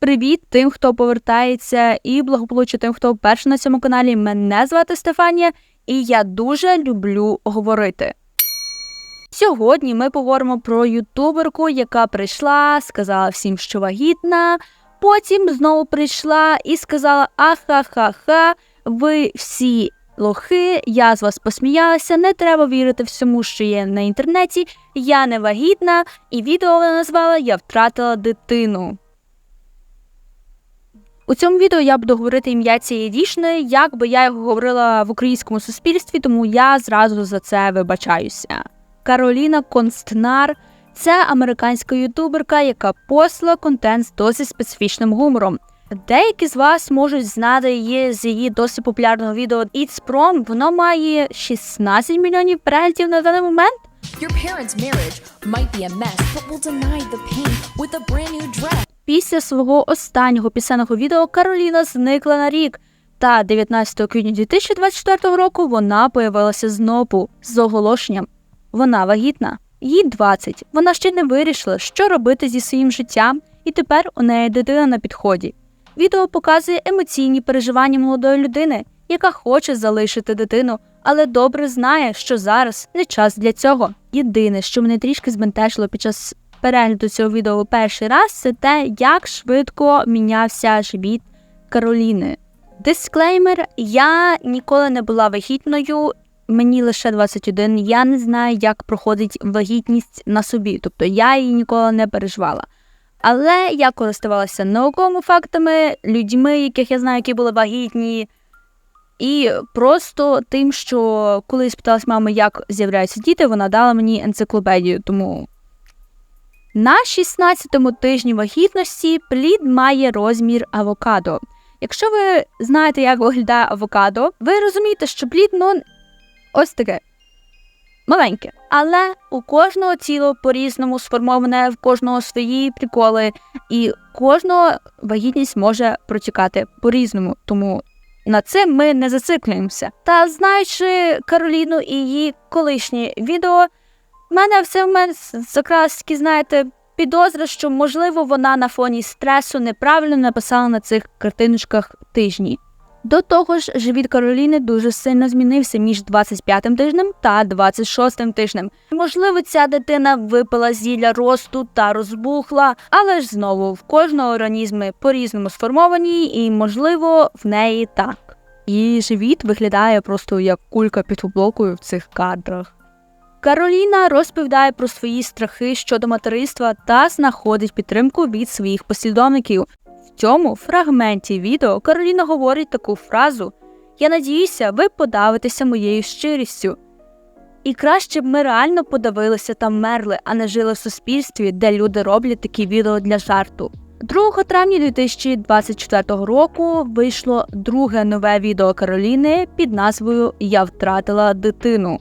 Привіт тим, хто повертається, і благополуччя тим, хто вперше на цьому каналі. Мене звати Стефанія, і я дуже люблю говорити. Сьогодні ми поговоримо про ютуберку, яка прийшла, сказала всім, що вагітна. Потім знову прийшла і сказала: Ахахаха, ви всі лохи, я з вас посміялася, не треба вірити всьому, що є на інтернеті. Я не вагітна, і відео вона назвала Я втратила дитину. У цьому відео я буду говорити ім'я цієї дівчини, як би я його говорила в українському суспільстві, тому я зразу за це вибачаюся. Кароліна Констнар це американська ютуберка, яка посла контент з досить специфічним гумором. Деякі з вас можуть знати її з її досить популярного відео It's Prom. Воно має 16 мільйонів переглядів на даний момент. Your parents' marriage might be a mess, but we'll deny the pain with a brand new dress. Після свого останнього пісенного відео Кароліна зникла на рік. Та 19 квітня 2024 року вона появилася знову з оголошенням. Вона вагітна, їй 20. Вона ще не вирішила, що робити зі своїм життям, і тепер у неї дитина на підході. Відео показує емоційні переживання молодої людини, яка хоче залишити дитину, але добре знає, що зараз не час для цього. Єдине, що мене трішки збентежило під час перегляду цього відео перший раз, це те, як швидко мінявся живіт Кароліни. Дисклеймер: я ніколи не була вагітною, мені лише 21, Я не знаю, як проходить вагітність на собі, тобто я її ніколи не переживала. Але я користувалася науковими фактами, людьми, яких я знаю, які були вагітні. І просто тим, що коли спиталась мами, як з'являються діти, вона дала мені енциклопедію. Тому на 16-му тижні вагітності плід має розмір авокадо. Якщо ви знаєте, як виглядає авокадо, ви розумієте, що плід ну, ось таке маленьке. Але у кожного тіло по-різному сформоване, в кожного свої приколи, і кожного вагітність може протікати по-різному. Тому на це ми не зациклюємося. Та знаючи Кароліну і її колишнє відео, в мене в цей момент якраз таки, знаєте, підозра, що можливо вона на фоні стресу неправильно написала на цих картиночках тижні. До того ж, живіт Кароліни дуже сильно змінився між 25-м тижнем та 26-м тижнем. Можливо, ця дитина випила зілля росту та розбухла, але ж знову в кожного організми по-різному сформовані, і, можливо, в неї так. Її живіт виглядає просто як кулька під футболкою в цих кадрах. Кароліна розповідає про свої страхи щодо материнства та знаходить підтримку від своїх послідовників. В цьому фрагменті відео Кароліна говорить таку фразу: Я надіюся, ви подавитеся моєю щирістю. І краще б ми реально подавилися та мерли, а не жили в суспільстві, де люди роблять такі відео для жарту. 2 травня 2024 року вийшло друге нове відео Кароліни під назвою Я втратила дитину.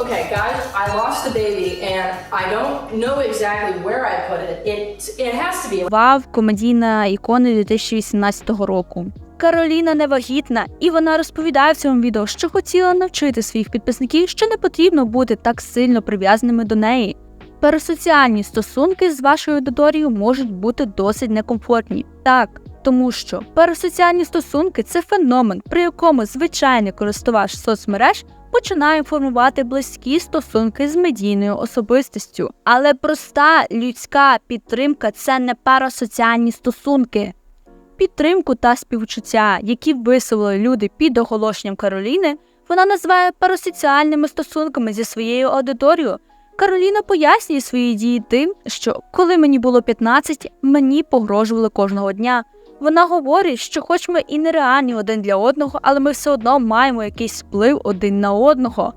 Okay, guys, I lost the baby and I don't know exactly where I put it. It it has to be Вав комедійна ікона 2018 року. Кароліна невагітна, і вона розповідає в цьому відео, що хотіла навчити своїх підписників, що не потрібно бути так сильно прив'язаними до неї. Пересоціальні стосунки з вашою аудиторією можуть бути досить некомфортні. Так, тому що пересоціальні стосунки це феномен, при якому звичайний користувач соцмереж починає формувати близькі стосунки з медійною особистістю. Але проста людська підтримка це не парасоціальні стосунки. Підтримку та співчуття, які висловили люди під оголошенням Кароліни, вона називає парасоціальними стосунками зі своєю аудиторією. Кароліна пояснює свої дії тим, що коли мені було 15, мені погрожували кожного дня. Вона говорить, що хоч ми і нереальні один для одного, але ми все одно маємо якийсь вплив один на одного.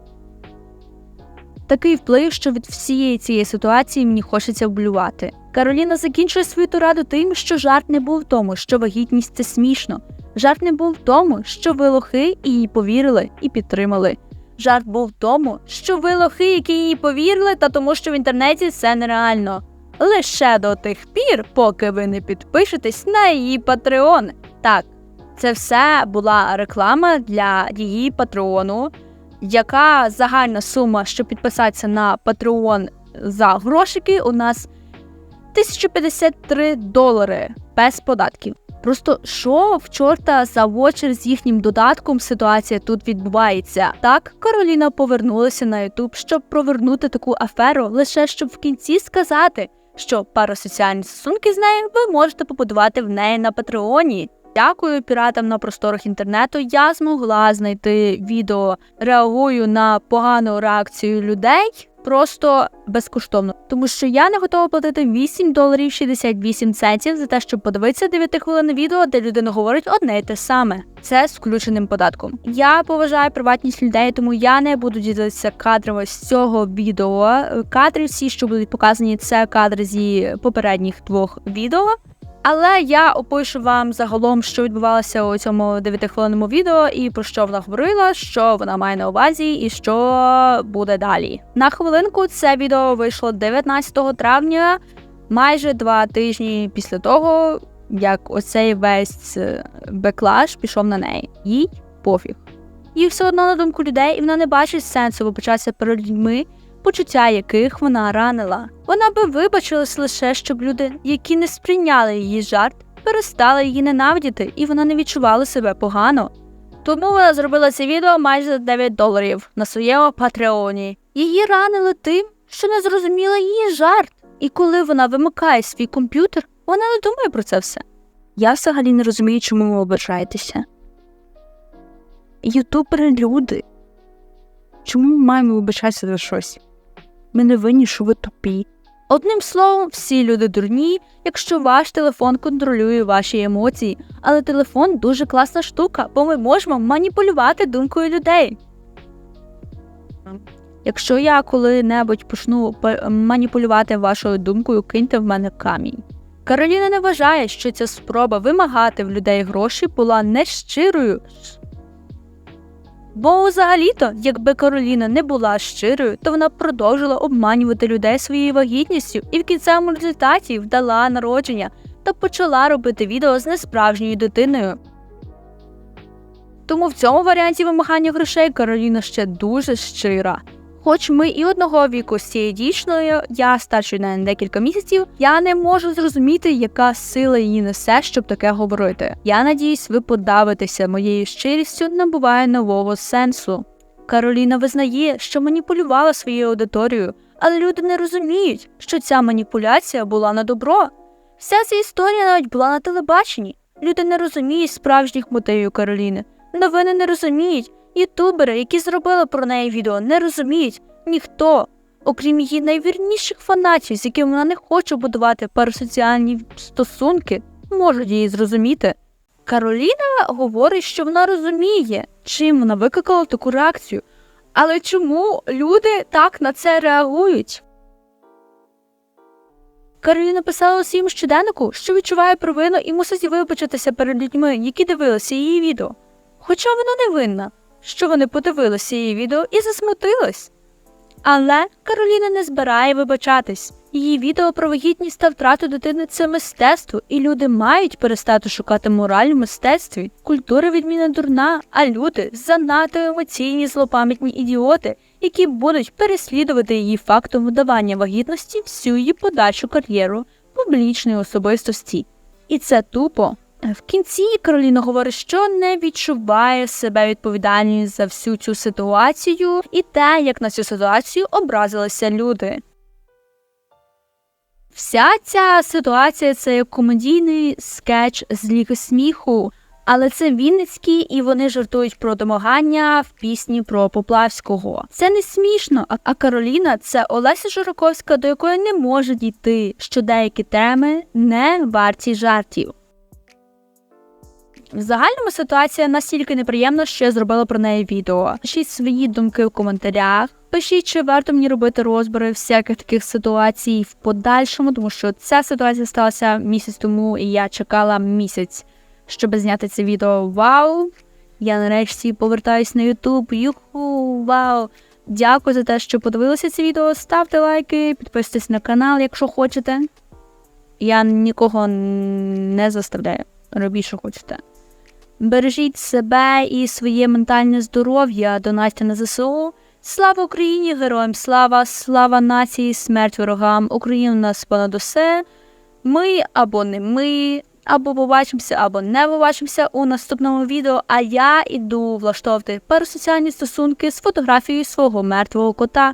Такий вплив, що від всієї цієї ситуації мені хочеться вблювати. Кароліна закінчує свою тираду тим, що жарт не був в тому, що вагітність це смішно. Жарт не був в тому, що ви лохи і їй повірили і підтримали. Жарт був в тому, що ви лохи, які їй повірили, та тому, що в інтернеті це нереально. Лише до тих пір, поки ви не підпишетесь на її Patreon. Так, це все була реклама для її патреону. яка загальна сума, щоб підписатися на Patreon за грошики, у нас 1053 долари без податків. Просто що в чорта за вочер з їхнім додатком ситуація тут відбувається? Так, Кароліна повернулася на Ютуб, щоб провернути таку аферу, лише щоб в кінці сказати, що парасоціальні стосунки з нею ви можете побудувати в неї на Патреоні. Дякую піратам на просторах інтернету. Я змогла знайти відео реагую на погану реакцію людей просто безкоштовно, тому що я не готова платити 8 доларів 68 центів за те, щоб подивитися 9 хвилин відео, де людина говорить одне і те саме. Це з включеним податком. Я поважаю приватність людей, тому я не буду ділитися кадрами з цього відео. Кадри всі, що будуть показані, це кадри зі попередніх двох відео. Але я опишу вам загалом, що відбувалося у цьому 9-хвилинному відео, і про що вона говорила, що вона має на увазі, і що буде далі. На хвилинку це відео вийшло 19 травня, майже два тижні після того, як оцей весь е, беклаш пішов на неї. Їй пофіг. Їй все одно на думку людей, і вона не бачить сенсу вибачатися перед людьми, почуття яких вона ранила. Вона би вибачилась лише, щоб люди, які не сприйняли її жарт, перестали її ненавидіти, і вона не відчувала себе погано. Тому вона зробила це відео майже за 9 доларів на своєму патреоні. Її ранили тим, що не зрозуміла її жарт. І коли вона вимикає свій комп'ютер, вона не думає про це все. Я взагалі не розумію, чому ви ображаєтеся. Ютубери люди. Чому ми маємо вибачатися за щось? Ми не винні, що ви тупі. Одним словом, всі люди дурні, якщо ваш телефон контролює ваші емоції, але телефон дуже класна штука, бо ми можемо маніпулювати думкою людей. Якщо я коли-небудь почну маніпулювати вашою думкою, киньте в мене камінь. Кароліна не вважає, що ця спроба вимагати в людей гроші була нещирою. Бо взагалі-то, якби Кароліна не була щирою, то вона продовжила обманювати людей своєю вагітністю і в кінцевому результаті вдала народження та почала робити відео з несправжньою дитиною. Тому в цьому варіанті вимагання грошей Кароліна ще дуже щира. Хоч ми і одного віку з цією дівчиною, я старшою на декілька місяців, я не можу зрозуміти, яка сила її несе, щоб таке говорити. Я надіюсь, ви подавитеся моєю щирістю набуває нового сенсу. Кароліна визнає, що маніпулювала своєю аудиторією, але люди не розуміють, що ця маніпуляція була на добро. Вся ця історія навіть була на телебаченні. Люди не розуміють справжніх мотивів Кароліни. Новини не розуміють. Ютубери, які зробили про неї відео, не розуміють ніхто, окрім її найвірніших фанатів, з якими вона не хоче будувати парасоціальні стосунки, можуть її зрозуміти. Кароліна говорить, що вона розуміє, чим вона викликала таку реакцію. Але чому люди так на це реагують? Кароліна писала у своєму щоденнику, що відчуває провину і мусить вибачитися перед людьми, які дивилися її відео. Хоча вона не винна, що вони подивилися її відео і засмутились. Але Кароліна не збирає вибачатись. Її відео про вагітність та втрату дитини це мистецтво, і люди мають перестати шукати мораль в мистецтві. Культура відміна дурна, а люди занадто емоційні злопам'ятні ідіоти, які будуть переслідувати її фактом видавання вагітності всю її подальшу кар'єру публічної особистості. І це тупо. В кінці Кароліна говорить, що не відчуває себе відповідальною за всю цю ситуацію і те, як на цю ситуацію образилися люди. Вся ця ситуація це як комедійний скетч з ліки сміху, але це Вінницькі, і вони жартують про домагання в пісні про Поплавського. Це не смішно, а Кароліна це Олеся Жураковська, до якої не може дійти, що деякі теми не варті жартів. В загальному ситуація настільки неприємна, що я зробила про неї відео. Пишіть свої думки в коментарях. Пишіть, чи варто мені робити розбори всяких таких ситуацій в подальшому, тому що ця ситуація сталася місяць тому, і я чекала місяць, щоб зняти це відео. Вау! Я нарешті повертаюсь на Ютуб. Юху, вау! Дякую за те, що подивилися це відео. Ставте лайки, підписуйтесь на канал, якщо хочете. Я нікого не заставляю. Робіть, що хочете. Бережіть себе і своє ментальне здоров'я, донатьте на ЗСУ. Слава Україні, героям слава, слава нації, смерть ворогам. Україна нас понад усе. Ми або не ми, або побачимося, або не побачимося у наступному відео. А я іду влаштовувати парасоціальні стосунки з фотографією свого мертвого кота.